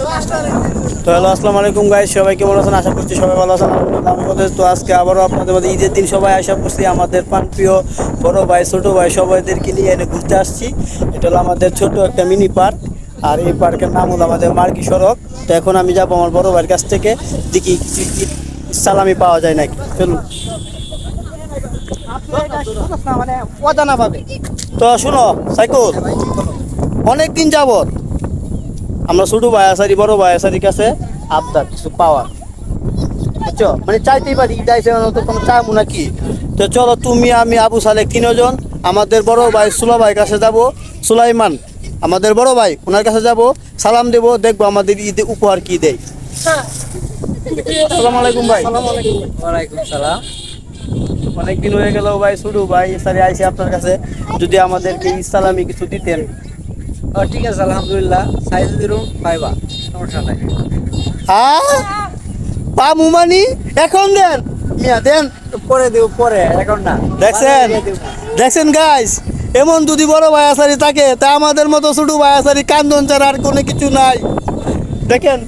তো হ্যালো, আসসালামু আলাইকুম গাইস সবাই কেমন আছেন? আশা করছি সবাই ভালো আছেন, আলহামদুলিল্লাহ আমি ভালো। তো আজকে আবারও আপনাদের মধ্যে ঈদের দিন সবাই আশা করছি, আমাদের প্রাণপ্রিয় বড় ভাই, ছোট ভাই সবাইদেরকে নিয়ে এনে ঘুরতে আসছি। এটা হলো আমাদের ছোট একটা মিনি পার্ক আর এই পার্কের নাম হলো আমাদের মার্কি সড়ক। তো এখন আমি যাব আমার বড় ভাইয়ের কাছ থেকে, দেখি সালামি পাওয়া যায় নাকি। চলুন। তো শুনো, সাইকুল অনেক দিন যাবত আমরা ছোট ভাই আসারি বড় ভাই আসারির কাছে আবদার কিছু পাওয়া বুঝছ? মানে চাইতেই পারি চাইছে মানে তো কোনো চাইব নাকি? তো চলো তুমি আমি আবু সালেক তিনজন আমাদের বড় ভাই সুলা ভাই কাছে যাব সুলাইমান আমাদের বড় ভাই ওনার কাছে যাব সালাম দেব দেখব আমাদের ঈদে উপহার কি দেয়। আসসালামু আলাইকুম ভাই। ওয়ালাইকুম সালাম। অনেকদিন হয়ে গেল ভাই শুরু ভাই সারি আইসি আপনার কাছে। যদি আমাদেরকে ইসলামী কিছু দিতেন। ঠিক আছে আলহামদুলিল্লাহ। সাইজ দিরুম পাইবা সমস্যা নাই। পা মুমানি এখন দেন। মিয়া দেন পরে দেব পরে এখন না। দেখছেন? দেখছেন গাইস এমন যদি বড় ভাই আসারি থাকে তা আমাদের মতো ছোট ভাই আসারি কান্দন ছাড়া আর কোনো কিছু নাই। দেখেন?